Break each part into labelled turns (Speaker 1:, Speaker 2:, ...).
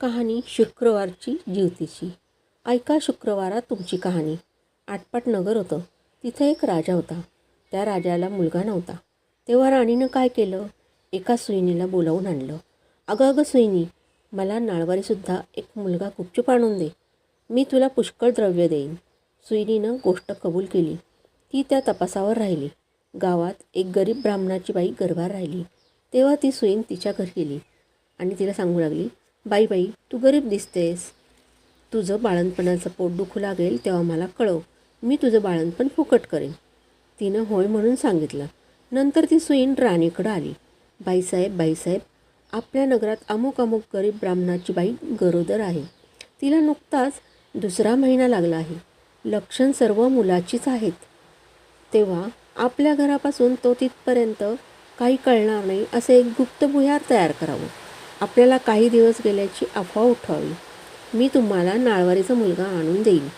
Speaker 1: कहाणी शुक्रवारची जीवतीची ऐका शुक्रवारात तुमची कहाणी. आटपाट नगर होतं. तिथे एक राजा होता. त्या राजाला मुलगा नव्हता. तेव्हा राणीनं काय केलं? एका सुईणीला बोलावून आणलं. अगं अगं सुईणी मला नाळवारीसुद्धा एक मुलगा गुपचूप आणून दे. मी तुला पुष्कळ द्रव्य देईन. सुईणीनं गोष्ट कबूल केली. ती त्या तपासावर राहिली. गावात एक गरीब ब्राह्मणाची बाई गरभार राहिली. तेव्हा ती सुईण तिच्या घरी गेली आणि तिला सांगू लागली बाई बाई तू गरीब दिसतेस. तुझं बाळणपणाचं पोट दुखू लागेल तेव्हा मला कळव. मी तुझं बाळणपण फुकट करेन. तिनं होय म्हणून सांगितलं. नंतर ती सुईन राणीकडं आली. बाईसाहेब बाईसाहेब आपल्या नगरात अमुक अमुक गरीब ब्राह्मणाची बाई गरोदर आहे. तिला नुकताच दुसरा महिना लागला आहे. लक्षण सर्व मुलाचीच आहेत. तेव्हा आपल्या घरापासून तो तिथपर्यंत काही कळणार नाही असे एक गुप्त भुयार तयार करावं. आपल्याला काही दिवस गेल्याची अफवा उठवावी. मी तुम्हाला नाळवारीचा मुलगा आणून देईन.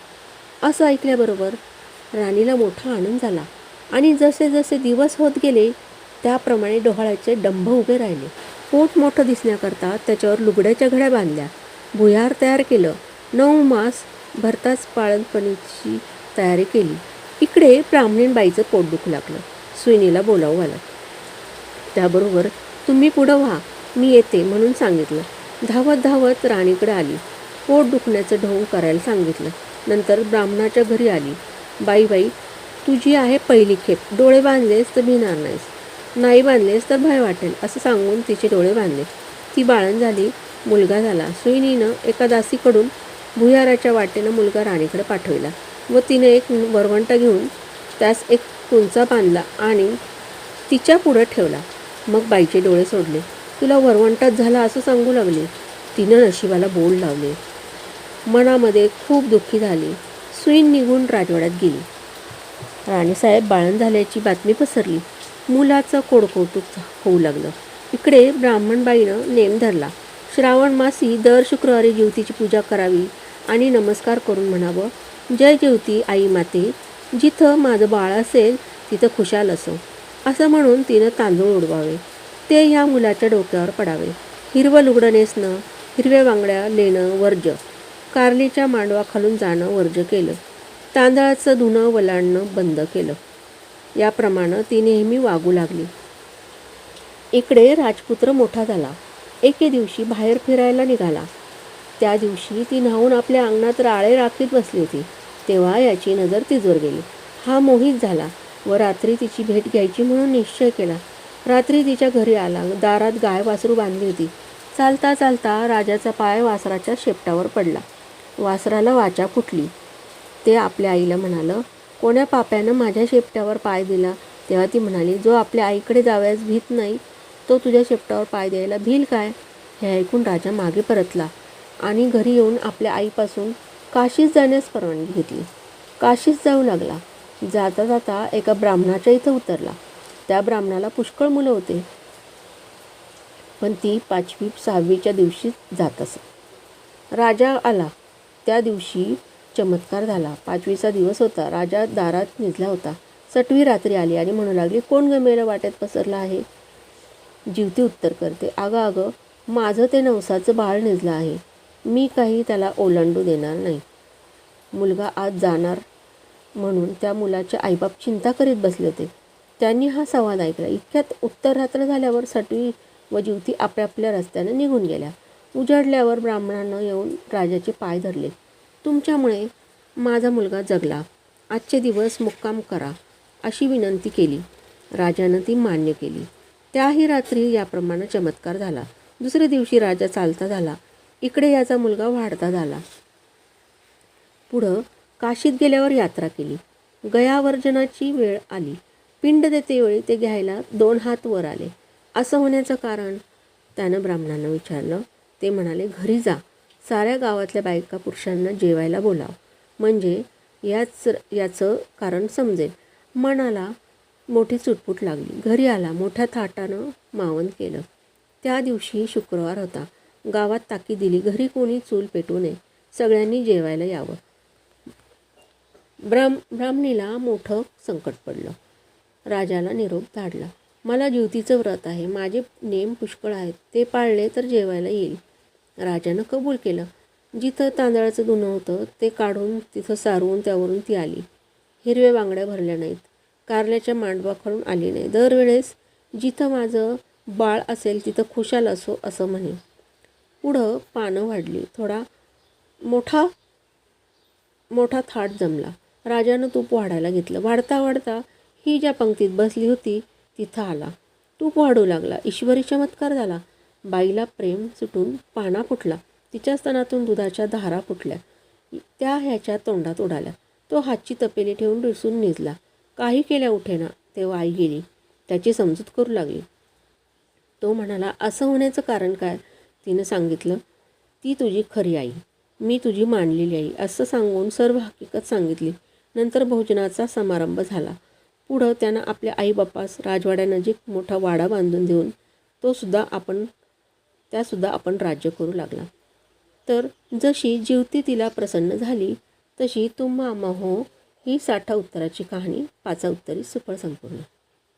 Speaker 1: असं ऐकल्याबरोबर राणीला मोठा आनंद झाला. आणि जसे जसे दिवस होत गेले त्याप्रमाणे डोहाळ्याचे डंभ उभे राहिले. पोट मोठं दिसण्याकरता त्याच्यावर लुगड्याच्या घड्या बांधल्या. भुयार तयार केलं. नऊ मास भरताच पाळणपणीची तयारी केली. इकडे ब्राह्मणीण बाईचं पोट दुखू लागलं. सुईनीला बोलावं आलं. त्याबरोबर तुम्ही पुढं व्हा. मी येते म्हणून सांगितलं. धावत धावत राणीकडे आली. पोट दुखण्याचं ढोंग करायला सांगितलं. नंतर ब्राह्मणाच्या घरी आली. बाई बाई तुझी आहे पहिली खेप डोळे बांधलेस तर भिणार नाहीस. नाही बांधलेस तर भय वाटेल असं सांगून तिचे डोळे बांधले. ती बाळण झाली मुलगा झाला. सुईनीनं एका दासीकडून भुयाराच्या वाटेनं मुलगा राणीकडे पाठविला व तिने एक वरवंटा घेऊन त्यास एक कुंचा बांधला आणि तिच्या पुढं ठेवला. मग बाईचे डोळे सोडले. तुला वरवंटात झाला असं सांगू लागले. तिनं नशिबाला बोल लावले. मनामध्ये खूप दुःखी झाली. सुईन निघून राजवाड्यात गेली. राणीसाहेब बाळण झाल्याची बातमी पसरली. मुलाचं कोडकौतुक होऊ लागलं. इकडे ब्राह्मणबाईनं नेम धरला. श्रावण मासी दर शुक्रवारी ज्योतीची पूजा करावी आणि नमस्कार करून म्हणावं जय ज्योती आई माते. जिथं माझं बाळ असेल तिथं खुशाल असो. असं म्हणून तिनं तांदूळ उडवावे. ते ह्या मुलाच्या डोक्यावर पडावे. हिरवं लुगडं नेसणं हिरव्या बांगड्या लेणं वर्ज. कारलीच्या मांडवाखालून जाणं वर्ज केलं. तांदळाचं धुणं वलांडणं बंद केलं. याप्रमाणे ती नेहमी वागू लागली. इकडे राजपुत्र मोठा झाला. एके दिवशी बाहेर फिरायला निघाला. त्या दिवशी ती न्हावून आपल्या अंगणात राळे राखीत बसली होती. तेव्हा याची नजर तिजवर गेली. हा मोहित झाला व रात्री तिची भेट घ्यायची म्हणून निश्चय केला. रात्री तिच्या घरी आला. दारात गाय वासरू बांधली होती. चालता चालता राजाचा पाय वासराच्या शेपटावर पडला. वासराला वाचा फुटली. ते आपल्या आईला म्हणालं कोण्या पाप्यानं माझ्या शेपट्यावर पाय दिला? तेव्हा ती म्हणाली जो आपल्या आईकडे जावयास भीत नाही तो तुझ्या शेपटावर पाय द्यायला भील काय? हे ऐकून राजा मागे परतला आणि घरी येऊन आपल्या आईपासून काशीस जाण्यास परवानगी घेतली. काशीस जाऊ लागला. जाता जाता एका ब्राह्मणाच्या इथं उतरला. त्या ब्राह्मणाला पुष्कळ मुलं होते. पण ती पाचवी सहावीच्या दिवशी जात असत राजा आला. त्या दिवशी चमत्कार झाला. पाचवीचा दिवस होता. राजा दारात निजला होता. सटवी रात्री आली आणि म्हणू लागली कोण गमेला वाट्यात पसरला आहे? जीवती उत्तर करते अगं अगं माझं ते नवसाचं बाळ निजलं आहे. मी काही त्याला ओलांडू देणार नाही. मुलगा आज जाणार म्हणून त्या मुलाचे आईबाप चिंता करीत बसले होते. त्यांनी हा संवाद ऐकला. इतक्यात उत्तर रात्र झाल्यावर सटवी व जीवती आपल्या रस्त्यानं निघून गेल्या. उजाडल्यावर ब्राह्मणानं येऊन राजाचे पाय धरले. तुमच्यामुळे माझा मुलगा जगला. आजचे दिवस मुक्काम करा अशी विनंती केली. राजानं ती मान्य केली. त्याही रात्री याप्रमाणे चमत्कार झाला. दुसऱ्या दिवशी राजा चालता झाला. इकडे याचा मुलगा वाढता झाला. पुढं काशीत गेल्यावर यात्रा केली. गयावर्जनाची वेळ आली. पिंड देतेवेळी ते घ्यायला दोन हात वर आले. असं होण्याचं कारण? त्यानं ब्राह्मणांना विचारलं. ते म्हणाले घरी जा. साऱ्या गावातल्या बायका पुरुषांना जेवायला बोलाव. म्हणजे याच याचं कारण समजेल. मनाला मोठी चुटपुट लागली. घरी आला. मोठ्या थाटानं मावन केलं. त्या दिवशी शुक्रवार होता. गावात ताकी दिली. घरी कोणी चूल पेटू नये. सगळ्यांनी जेवायला यावं. ब्राह्म ब्राह्मणीला मोठं संकट पडलं. राजाला निरोप धाडला. मला ज्योतीचं व्रत आहे. माझे नेम पुष्कळ आहेत. ते पाळले तर जेवायला येईल. राजानं कबूल केलं. जिथं तांदळाचं धुणं होतं ते काढून तिथं सारवून त्यावरून ती आली. हिरव्या बांगड्या भरल्या नाहीत. कारल्याच्या मांडवाकडून आली नाही दरवेळेस जिथं माझं बाळ असेल तिथं खुशाल असो असं म्हणे. पुढं पानं वाढली. थोडा मोठा मोठा थाट जमला. राजानं तूप वाढायला घेतलं. वाढता वाढता ही ज्या पंक्तीत बसली होती तिथं आला. तूप वाढू लागला. ईश्वरी चमत्कार झाला. बाईला प्रेम सुटून पाना फुटला. तिच्या स्तनातून दुधाच्या धारा फुटल्या. त्या ह्याच्या तोंडात उडाल्या. तो हातची तपेली ठेवून रिसून निजला. काही केल्या उठेना तेव्हा आई गेली. त्याची समजूत करू लागली. तो म्हणाला असं होण्याचं कारण काय? तिनं सांगितलं ती तुझी खरी आई. मी तुझी मानलेली आई. असं सांगून सर्व हकीकत सांगितली. नंतर भोजनाचा समारंभ झाला. पुढं त्यानं आपल्या आईबापास राजवाड्यानजीक मोठा वाडा बांधून देऊन तोसुद्धा आपण त्यासुद्धा आपण राज्य करू लागला. तर जशी जीवती तिला प्रसन्न झाली तशी तुम्हा महो ही साठा उत्तराची कहाणी पाचा उत्तरी सुफळ संपूर्ण.